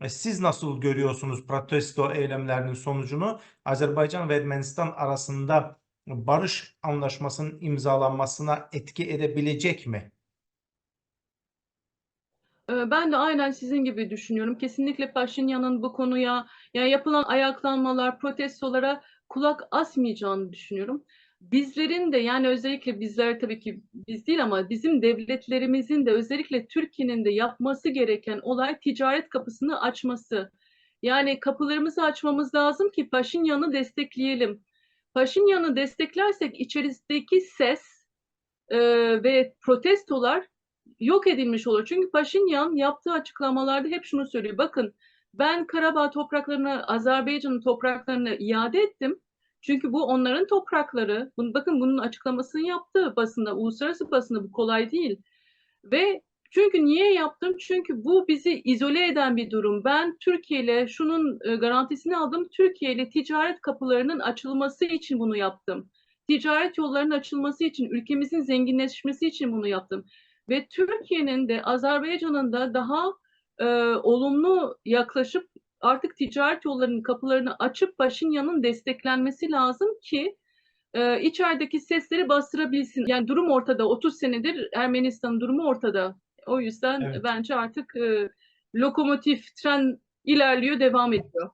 E, Siz nasıl görüyorsunuz protesto eylemlerinin sonucunu? Azerbaycan ve Ermenistan arasında barış anlaşmasının imzalanmasına etki edebilecek mi? Eee, ben de aynen sizin gibi düşünüyorum. Kesinlikle Paşinyan'ın bu konuya, yani yapılan ayaklanmalar, protestolara kulak asmayacağını düşünüyorum. Bizlerin de yani özellikle bizler tabii ki biz değil ama bizim devletlerimizin de özellikle Türkiye'nin de yapması gereken olay ticaret kapısını açması. Yani kapılarımızı açmamız lazım ki Paşinyan'ı destekleyelim. Paşinyan'ı desteklersek içerideki ses eee, ve protestolar yok edilmiş olur. Çünkü Paşinyan yaptığı açıklamalarda hep şunu söylüyor. Bakın ben Karabağ topraklarını, Azerbaycan'ın topraklarını iade ettim. Çünkü bu onların toprakları. Bunu, bakın bunun açıklamasını yaptı basında, uluslararası basında bu kolay değil. Ve çünkü niye yaptım? Çünkü bu bizi izole eden bir durum. Ben Türkiye ile şunun e, garantisini aldım. Türkiye ile ticaret kapılarının açılması için bunu yaptım. Ticaret yollarının açılması için, ülkemizin zenginleşmesi için bunu yaptım ve Türkiye'nin de Azerbaycan'ın da daha e, olumlu yaklaşıp artık ticaret yollarının kapılarını açıp Paşinyan'ın desteklenmesi lazım ki e, içerideki sesleri bastırabilsin. Yani durum ortada. 30 senedir Ermenistan'ın durumu ortada. O yüzden Evet. bence artık e, lokomotif tren ilerliyor, devam ediyor.